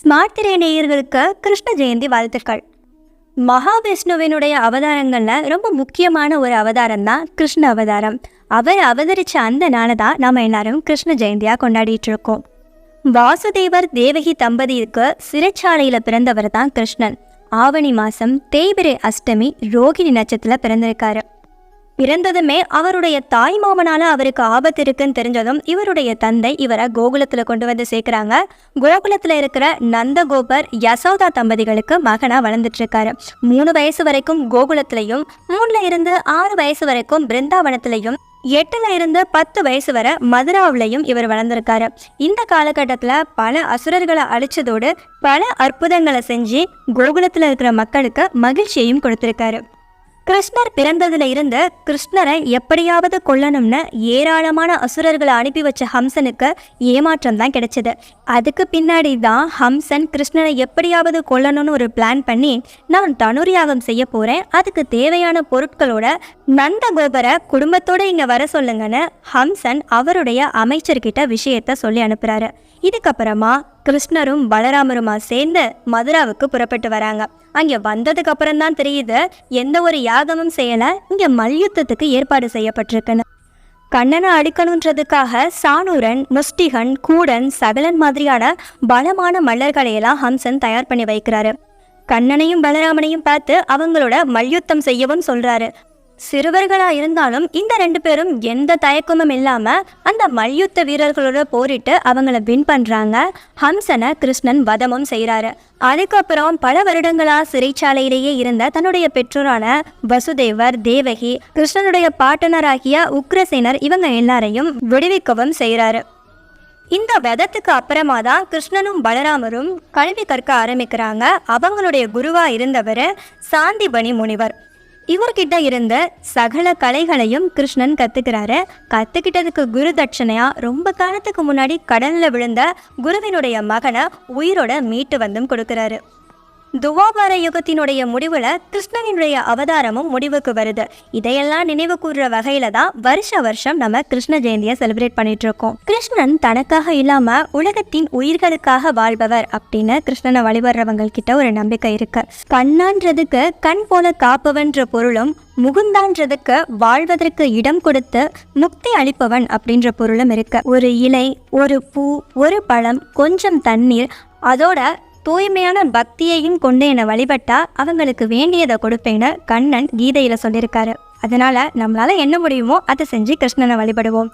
Smart திரை நேயர்களுக்கு கிருஷ்ண ஜெயந்தி வாழ்த்துக்கள். மகாவிஷ்ணுவினுடைய அவதாரங்களில் ரொம்ப முக்கியமான ஒரு அவதாரம் தான் கிருஷ்ண அவதாரம். அவர் அவதரித்த அந்த நாளை தான் நாம் எல்லாரும் கிருஷ்ண ஜெயந்தியாக கொண்டாடிட்டு இருக்கோம் வாசுதேவர் தேவகி தம்பதியிற்கு சிறைச்சாலையில் பிறந்தவர் தான் கிருஷ்ணன். ஆவணி மாதம் தேய்பிரை அஷ்டமி ரோகிணி நட்சத்திரத்தில் பிறந்திருக்காரு. பிறந்ததுமே அவருடைய தாய் மாமனால அவருக்கு ஆபத்து இருக்குன்னு தெரிஞ்சதும் இவருடைய தந்தை இவரை கோகுலத்தில் கொண்டு வந்து சேர்க்குறாங்க. கோகுலத்தில் இருக்கிற நந்தகோபர் யசோதா தம்பதிகளுக்கு மகனா வளர்ந்துட்டு இருக்காரு மூணு வயசு வரைக்கும் கோகுலத்திலையும் மூணுல இருந்து ஆறு வயசு வரைக்கும் பிருந்தாவனத்திலையும் எட்டுல இருந்து பத்து வயசு வரை மதுராவிலையும் இவர் வளர்ந்திருக்காரு. இந்த காலகட்டத்தில் பல அசுரர்களை அழிச்சதோடு பல அற்புதங்களை செஞ்சு கோகுலத்தில் இருக்கிற மக்களுக்கு மகிழ்ச்சியையும் கொடுத்திருக்காரு. கிருஷ்ணர் பிறந்ததுல இருந்து கிருஷ்ணரை எப்படியாவது கொல்லணும்னு ஏராளமான அசுரர்களை அனுப்பி வச்ச ஹம்சனுக்கு ஏமாற்றம் தான் கிடைச்சது. அதுக்கு பின்னாடி தான் ஹம்சன் கிருஷ்ணரை எப்படியாவது கொல்லணும்னு ஒரு பிளான் பண்ணி நான் தனுர்யாகம் செய்ய போறேன். அதுக்கு தேவையான பொருட்களோட நந்தகோபரை குடும்பத்தோட இங்க வர சொல்லுங்கன்னு ஹம்சன் அவருடைய அமைச்சர்கிட்ட விஷயத்த சொல்லி அனுப்புறாரு. இதுக்கப்புறமா கிருஷ்ணரும் பலராமருமா சேர்ந்து மதுராவுக்கு புறப்பட்டு வராங்க. அங்கே வந்ததுக்கு அப்புறம் தான் தெரியுது எந்த ஒரு யாகமும் செய்யலை இங்கே மல்யுத்தத்துக்கு ஏற்பாடு செய்யப்பட்டிருக்குன்னு. கண்ணனை அடிக்கணுன்றதுக்காக சாணூரன் முஷ்டிகன் கூடன் சகலன் மாதிரியான பலமான மல்லர்களையெல்லாம் ஹம்சன் தயார் பண்ணி வைக்கிறாரு. கண்ணனையும் பலராமனையும் பார்த்து அவங்களோட மல்யுத்தம் செய்யவும் சொல்றாரு. சிறுவர்களா இருந்தாலும் இந்த ரெண்டு பேரும் எந்த தயக்கமும் இல்லாம அந்த மல்யுத்த வீரர்களோட போரிட்டு அவங்கள வின் பண்றாங்க. ஹம்சனை கிருஷ்ணன் வதமும் செய்கிறாரு அதுக்கப்புறம் பல வருடங்களா சிறைச்சாலையிலேயே இருந்த தன்னுடைய பெற்றோரான வசுதேவர் தேவகி கிருஷ்ணனுடைய பாட்டனராகிய உக்ரசேனர் இவங்க எல்லாரையும் விடுவிக்கவும் செய்கிறாரு இந்த விதத்துக்கு அப்புறமா தான் கிருஷ்ணனும் பலராமரும் கல்வி கற்க ஆரம்பிக்கிறாங்க. அவங்களுடைய குருவா இருந்தவர் சாந்திபணி முனிவர். இவர்கிட்ட இருந்த சகல கலைகளையும் கிருஷ்ணன் கத்துக்கிறாரு. கத்துக்கிட்டதுக்கு குரு தட்சணையா ரொம்ப காலத்துக்கு முன்னாடி கடல்ல விழுந்த குருவினுடைய மகனை உயிரோட மீட்டு வந்தும் கொடுக்குறாரு. துவாபார யுகத்தினுடைய முடிவில் கிருஷ்ணனினுடைய அவதாரமும் முடிவுக்கு வருது. இதையெல்லாம் நினைவு கூறுற வகையில தான் வருஷ வருஷம் நம்ம கிருஷ்ண ஜெயந்தியை செலிப்ரேட் பண்ணிட்டு இருக்கோம். கிருஷ்ணன் தனக்காக இல்லாம உலகத்தின் உயிர்களுக்காக வாழ்பவர் அப்படின்னு கிருஷ்ணனை வழிபடுறவங்க கிட்ட ஒரு நம்பிக்கை இருக்கு. கண்ணான்றதுக்கு கண் போல காப்பவன்ற பொருளும் முகுந்தான்றதுக்கு வாழ்வதற்கு இடம் கொடுத்து முக்தி அளிப்பவன் அப்படின்ற பொருளும் இருக்கு. ஒரு இலை ஒரு பூ ஒரு பழம் கொஞ்சம் தண்ணீர் அதோட தூய்மையான பக்தியையும் கொண்டு என்னை வழிபட்டா அவங்களுக்கு வேண்டியதை கொடுப்பேன்னு கண்ணன் கீதையில சொல்லியிருக்காரு. அதனால நம்மளால என்ன முடியுமோ அதை செஞ்சு கிருஷ்ணனை வழிபடுவோம்.